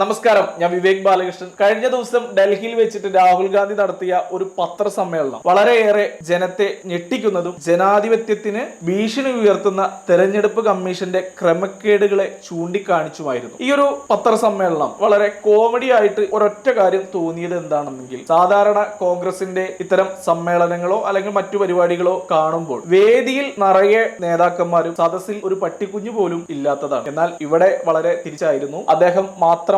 നമസ്കാരം ഞാൻ വിവേക് ബാലകൃഷ്ണൻ. കഴിഞ്ഞ ദിവസം ഡൽഹിയിൽ വെച്ചിട്ട് രാഹുൽ ഗാന്ധി നടത്തിയ ഒരു പത്രസമ്മേളനം വളരെയേറെ ജനത്തെ ഞെട്ടിക്കുന്നതും ജനാധിപത്യത്തിന് ഭീഷണി ഉയർത്തുന്ന തെരഞ്ഞെടുപ്പ് കമ്മീഷന്റെ ക്രമക്കേടുകളെ ചൂണ്ടിക്കാണിച്ചുമായിരുന്നു. ഈ ഒരു പത്രസമ്മേളനം വളരെ കോമഡി ആയിട്ട് ഒരൊറ്റ കാര്യം തോന്നിയത് എന്താണെന്നെങ്കിൽ സാധാരണ കോൺഗ്രസിന്റെ ഇത്തരം സമ്മേളനങ്ങളോ അല്ലെങ്കിൽ മറ്റു പരിപാടികളോ കാണുമ്പോൾ വേദിയിൽ നിറയെ നേതാക്കന്മാരും സദസ്സിൽ ഒരു പട്ടിക്കുഞ്ഞു പോലും ഇല്ലാത്തതാണ്. എന്നാൽ ഇവിടെ വളരെ തിരിച്ചായിരുന്നു. അദ്ദേഹം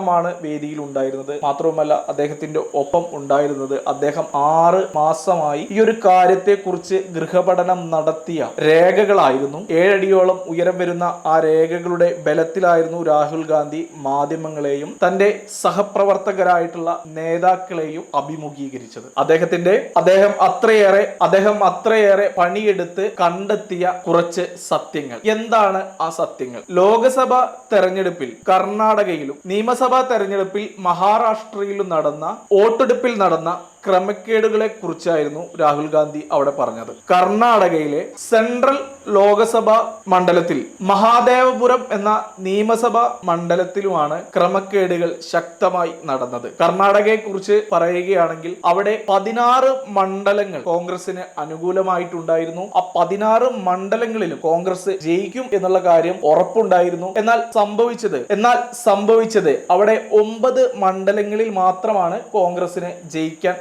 മാത്രമാണ് വേദിയിൽ ഉണ്ടായിരുന്നത്. മാത്രവുമല്ല അദ്ദേഹത്തിന്റെ ഒപ്പം ഉണ്ടായിരുന്നത് അദ്ദേഹം ആറ് മാസമായി ഈ ഒരു കാര്യത്തെ കുറിച്ച് ഗൃഹപഠനം നടത്തിയ രേഖകളായിരുന്നു. ഏഴടിയോളം ഉയരം വരുന്ന ആ രേഖകളുടെ ബലത്തിലായിരുന്നു രാഹുൽ ഗാന്ധി മാധ്യമങ്ങളെയും തന്റെ സഹപ്രവർത്തകരായിട്ടുള്ള നേതാക്കളെയും അഭിമുഖീകരിച്ചത്. അദ്ദേഹത്തിന്റെ അദ്ദേഹം അത്രയേറെ അദ്ദേഹം അത്രയേറെ പണിയെടുത്ത് കണ്ടെത്തിയ കുറച്ച് സത്യങ്ങൾ. എന്താണ് ആ സത്യങ്ങൾ? ലോകസഭ തെരഞ്ഞെടുപ്പിൽ കർണാടകയിലും നിയമസഭാ തെരഞ്ഞെടുപ്പിൽ മഹാരാഷ്ട്രയിലും നടന്ന വോട്ടെടുപ്പിൽ നടന്ന ക്രമക്കേടുകളെ കുറിച്ചായിരുന്നു രാഹുൽ ഗാന്ധി അവിടെ പറഞ്ഞത്. കർണാടകയിലെ സെൻട്രൽ ലോകസഭ മണ്ഡലത്തിൽ മഹാദേവപുരം എന്ന നിയമസഭാ മണ്ഡലത്തിലുമാണ് ക്രമക്കേടുകൾ ശക്തമായി നടന്നത്. കർണാടകയെ കുറിച്ച് പറയുകയാണെങ്കിൽ അവിടെ പതിനാറ് മണ്ഡലങ്ങൾ കോൺഗ്രസിന് അനുകൂലമായിട്ടുണ്ടായിരുന്നു. ആ പതിനാറ് മണ്ഡലങ്ങളിലും കോൺഗ്രസ് ജയിക്കും എന്നുള്ള കാര്യം ഉറപ്പുണ്ടായിരുന്നു. എന്നാൽ സംഭവിച്ചത് എന്നാൽ സംഭവിച്ചത് അവിടെ ഒമ്പത് മണ്ഡലങ്ങളിൽ മാത്രമാണ് കോൺഗ്രസിന് ജയിക്കാൻ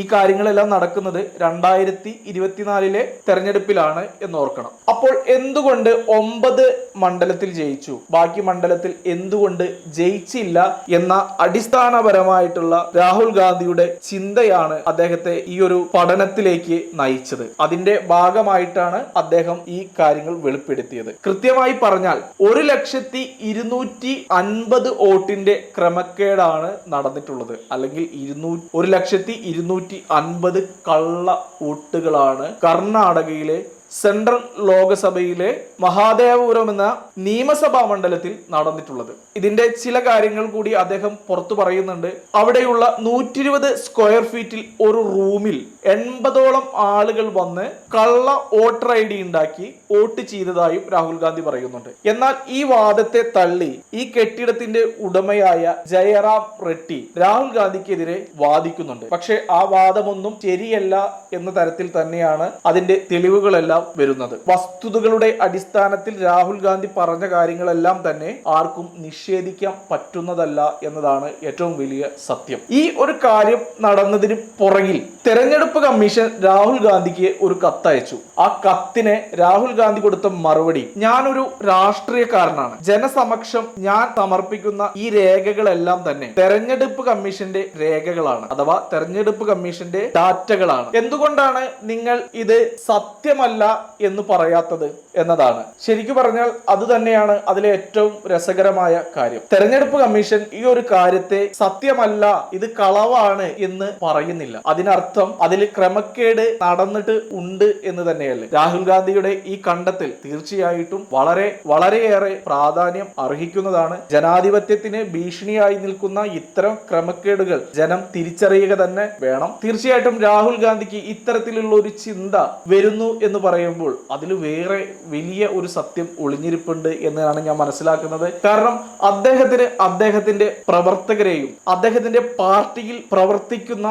ഈ കാര്യങ്ങളെല്ലാം നടക്കുന്നത് രണ്ടായിരത്തി ഇരുപത്തിനാലിലെ തെരഞ്ഞെടുപ്പിലാണ് എന്ന് ഓർക്കണം അപ്പോൾ എന്തുകൊണ്ട് ഒമ്പത് മണ്ഡലത്തിൽ ജയിച്ചു? ബാക്കി മണ്ഡലത്തിൽ എന്തുകൊണ്ട് ജയിച്ചില്ല എന്ന അടിസ്ഥാനപരമായിട്ടുള്ള രാഹുൽ ഗാന്ധിയുടെ ചിന്തയാണ് അദ്ദേഹത്തെ ഈ ഒരു പഠനത്തിലേക്ക് നയിച്ചത്. അതിന്റെ ഭാഗമായിട്ടാണ് അദ്ദേഹം ഈ കാര്യങ്ങൾ വെളിപ്പെടുത്തിയത്. കൃത്യമായി പറഞ്ഞാൽ ഒരു ലക്ഷത്തി ഇരുന്നൂറ്റി അൻപത് വോട്ടിന്റെ ക്രമക്കേടാണ് നടന്നിട്ടുള്ളത്. അല്ലെങ്കിൽ ഇരുന്നൂറ്റി ഒരു ലക്ഷത്തി ഇരുന്നൂറ്റി അൻപത് കള്ള വോട്ടുകളാണ് കർണാടകയിലെ സെൻട്രൽ ലോകസഭയിലെ മഹാദേവപുരം എന്ന നിയമസഭാ മണ്ഡലത്തിൽ നടന്നിട്ടുള്ളത്. ഇതിന്റെ ചില കാര്യങ്ങൾ കൂടി അദ്ദേഹം പുറത്തു പറയുന്നുണ്ട്. അവിടെയുള്ള നൂറ്റി ഇരുപത് സ്ക്വയർ ഫീറ്റിൽ ഒരു റൂമിൽ എൺപതോളം ആളുകൾ വന്ന് കള്ള വോട്ടർ ഐ ഡി ഉണ്ടാക്കി വോട്ട് ചെയ്തതായും രാഹുൽ ഗാന്ധി പറയുന്നുണ്ട്. എന്നാൽ ഈ വാദത്തെ തള്ളി ഈ കെട്ടിടത്തിന്റെ ഉടമയായ ജയറാം റെഡ്ഡി രാഹുൽ ഗാന്ധിക്കെതിരെ വാദിക്കുന്നുണ്ട്. പക്ഷേ ആ വാദമൊന്നും ശരിയല്ല എന്ന തരത്തിൽ തന്നെയാണ് അതിന്റെ തെളിവുകളെല്ലാം വരുന്നത്. വസ്തുതകളുടെ അടിസ്ഥാനത്തിൽ രാഹുൽ ഗാന്ധി പറഞ്ഞ കാര്യങ്ങളെല്ലാം തന്നെ ആർക്കും നിഷേധിക്കാൻ പറ്റുന്നതല്ല എന്നതാണ് ഏറ്റവും വലിയ സത്യം. ഈ ഒരു കാര്യം നടന്നതിന് പുറകിൽ തെരഞ്ഞെടുപ്പ് കമ്മീഷൻ രാഹുൽ ഗാന്ധിക്ക് ഒരു കത്തയച്ചു. ആ കത്തിന് രാഹുൽ ഗാന്ധി കൊടുത്ത മറുപടി ഞാനൊരു രാഷ്ട്രീയക്കാരനാണ്. ജനസമക്ഷം ഞാൻ സമർപ്പിക്കുന്ന ഈ രേഖകളെല്ലാം തന്നെ തെരഞ്ഞെടുപ്പ് കമ്മീഷന്റെ രേഖകളാണ് അഥവാ തെരഞ്ഞെടുപ്പ് കമ്മീഷന്റെ ഡാറ്റകളാണ്. എന്തുകൊണ്ടാണ് നിങ്ങൾ ഇത് സത്യമല്ല എന്ന് പറയാത്തത് എന്നതാണ്. ശരിക്കു പറഞ്ഞാൽ അത് തന്നെയാണ് അതിലെ ഏറ്റവും രസകരമായ കാര്യം. തെരഞ്ഞെടുപ്പ് കമ്മീഷൻ ഈ ഒരു കാര്യത്തെ സത്യമല്ല ഇത് കളവാണ് എന്ന് പറയുന്നില്ല. അതിനർത്ഥം അതിൽ ക്രമക്കേട് നടന്നിട്ട് ഉണ്ട് എന്ന് തന്നെയല്ലേ. രാഹുൽ ഗാന്ധിയുടെ ഈ കണ്ടെത്തൽ തീർച്ചയായിട്ടും വളരെ വളരെയേറെ പ്രാധാന്യം അർഹിക്കുന്നതാണ്. ജനാധിപത്യത്തിന് ഭീഷണിയായി നിൽക്കുന്ന ഇത്തരം ക്രമക്കേടുകൾ ജനം തിരിച്ചറിയുക തന്നെ വേണം. തീർച്ചയായിട്ടും രാഹുൽ ഗാന്ധിക്ക് ഇത്തരത്തിലുള്ള ഒരു ചിന്ത വരുന്നു എന്ന് പറയുമ്പോൾ അതിൽ വേറെ വലിയ ഒരു സത്യം ഒളിഞ്ഞിരിപ്പുണ്ട് എന്നാണ് ഞാൻ മനസ്സിലാക്കുന്നത്. കാരണം അദ്ദേഹത്തിന് അദ്ദേഹത്തിന്റെ പ്രവർത്തകരെയും അദ്ദേഹത്തിന്റെ പാർട്ടിയിൽ പ്രവർത്തിക്കുന്ന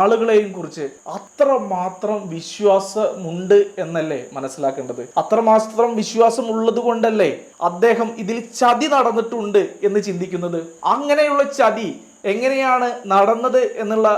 ആളുകളെയും കുറിച്ച് അത്രമാത്രം വിശ്വാസമുണ്ട് എന്നല്ലേ മനസ്സിലാക്കേണ്ടത്? അത്രമാത്രം വിശ്വാസം ഉള്ളത് കൊണ്ടല്ലേ അദ്ദേഹം ഇതിൽ ചതി നടന്നിട്ടുണ്ട് എന്ന് ചിന്തിക്കുന്നത്? അങ്ങനെയുള്ള ചതി എങ്ങനെയാണ് നടന്നത് എന്നുള്ള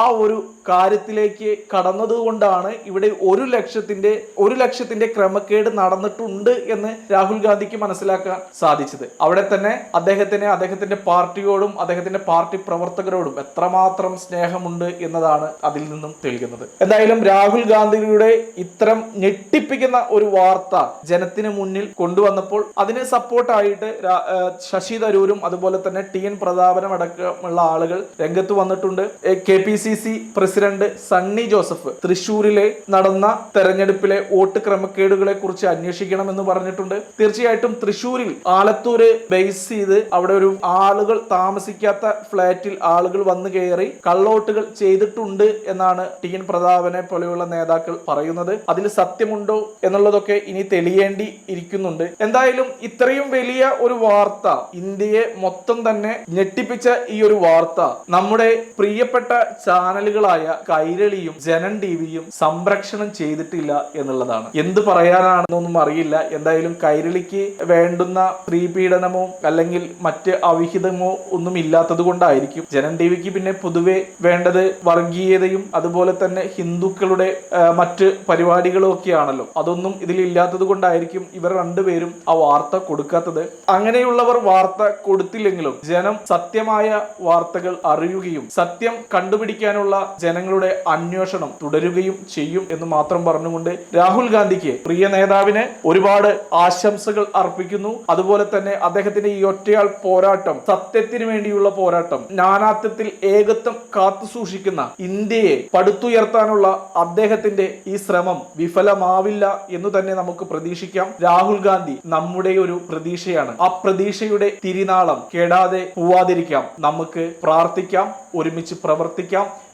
ആ ഒരു കാര്യത്തിലേക്ക് കടന്നതുകൊണ്ടാണ് ഇവിടെ ഒരു ലക്ഷത്തിന്റെ ഒരു ലക്ഷത്തിന്റെ ക്രമക്കേട് നടന്നിട്ടുണ്ട് എന്ന് രാഹുൽ ഗാന്ധിക്ക് മനസ്സിലാക്കാൻ സാധിച്ചത്. അവിടെ തന്നെ അദ്ദേഹത്തിന് അദ്ദേഹത്തിന്റെ പാർട്ടിയോടും അദ്ദേഹത്തിന്റെ പാർട്ടി പ്രവർത്തകരോടും എത്രമാത്രം സ്നേഹമുണ്ട് എന്നതാണ് അതിൽ നിന്നും തെളിയുന്നത്. എന്തായാലും രാഹുൽ ഗാന്ധിയുടെ ഇത്തരം ഞെട്ടിപ്പിക്കുന്ന ഒരു വാർത്ത ജനത്തിന് മുന്നിൽ കൊണ്ടുവന്നപ്പോൾ അതിനെ സപ്പോർട്ടായിട്ട് ശശി തരൂരും അതുപോലെ തന്നെ ടി എൻ പ്രതാപനും അടക്കമുള്ള ആളുകൾ രംഗത്ത് വന്നിട്ടുണ്ട്. K P C C president Sunny Joseph തൃശൂരിലെ നടന്ന തെരഞ്ഞെടുപ്പിലെ വോട്ട് ക്രമക്കേടുകളെ കുറിച്ച് അന്വേഷിക്കണമെന്ന് പറഞ്ഞിട്ടുണ്ട്. തീർച്ചയായിട്ടും തൃശൂരിൽ ആലത്തൂര് ബേസ് ചെയ്ത് അവിടെ ഒരു ആളുകൾ താമസിക്കാത്ത ഫ്ളാറ്റിൽ ആളുകൾ വന്നു കയറി കള്ളോട്ടുകൾ ചെയ്തിട്ടുണ്ട് എന്നാണ് ടി എൻ പ്രതാപനെ പോലെയുള്ള നേതാക്കൾ പറയുന്നത്. അതിൽ സത്യമുണ്ടോ എന്നുള്ളതൊക്കെ ഇനി തെളിയേണ്ടി ഇരിക്കുന്നുണ്ട്. എന്തായാലും ഇത്രയും വലിയ ഒരു വാർത്ത ഇന്ത്യയെ മൊത്തം തന്നെ ഞെട്ടിപ്പിച്ച ഈ ഒരു വാർത്ത നമ്മുടെ പ്രിയപ്പെട്ട ചാനലുകളായ കൈരളിയും ജനൻ ടിവിയും സംരക്ഷണം ചെയ്തിട്ടില്ല എന്നുള്ളതാണ്. എന്ത് പറയാനാണെന്നൊന്നും അറിയില്ല. എന്തായാലും കൈരളിക്ക് വേണ്ടുന്ന സ്ത്രീ പീഡനമോ അല്ലെങ്കിൽ മറ്റ് അവിഹിതമോ ഒന്നും ഇല്ലാത്തത് കൊണ്ടായിരിക്കും ജനൻ ടിവിക്ക് പിന്നെ പൊതുവെ വേണ്ടത് വർഗീയതയും അതുപോലെ തന്നെ ഹിന്ദുക്കളുടെ മറ്റ് പരിപാടികളും ഒക്കെയാണല്ലോ. അതൊന്നും ഇതിൽ ഇല്ലാത്തത് കൊണ്ടായിരിക്കും ഇവർ രണ്ടുപേരും ആ വാർത്ത കൊടുക്കാത്തത്. അങ്ങനെയുള്ളവർ വാർത്ത കൊടുത്തില്ലെങ്കിലും ജനം സത്യമായ വാർത്തകൾ അറിയുകയും സത്യം കണ്ടുപിടിക്കാനുള്ള ജനങ്ങളുടെ അന്വേഷണം തുടരുകയും ചെയ്യും എന്ന് മാത്രം പറഞ്ഞുകൊണ്ട് രാഹുൽ ഗാന്ധിക്ക് പ്രിയ നേതാവിന് ഒരുപാട് ആശംസകൾ അർപ്പിക്കുന്നു. അതുപോലെ തന്നെ അദ്ദേഹത്തിന്റെ ഈ ഒറ്റയാൾ പോരാട്ടം സത്യത്തിന് വേണ്ടിയുള്ള പോരാട്ടം നാനാത്വത്തിൽ ഏകത്വം കാത്തു സൂക്ഷിക്കുന്ന ഇന്ത്യയെ പടുത്തുയർത്താനുള്ള അദ്ദേഹത്തിന്റെ ഈ ശ്രമം വിഫലമാവില്ല എന്ന് തന്നെ നമുക്ക് പ്രതീക്ഷിക്കാം. രാഹുൽ ഗാന്ധി നമ്മുടെ ഒരു പ്രതീക്ഷയാണ്. ആ പ്രതീക്ഷയുടെ തിരിനാളം കേടാതെ പോവാതിരിക്കാം. നമുക്ക് പ്രാർത്ഥിക്കാം ഒരുമിച്ച് പ്രവർത്തിക്കാം.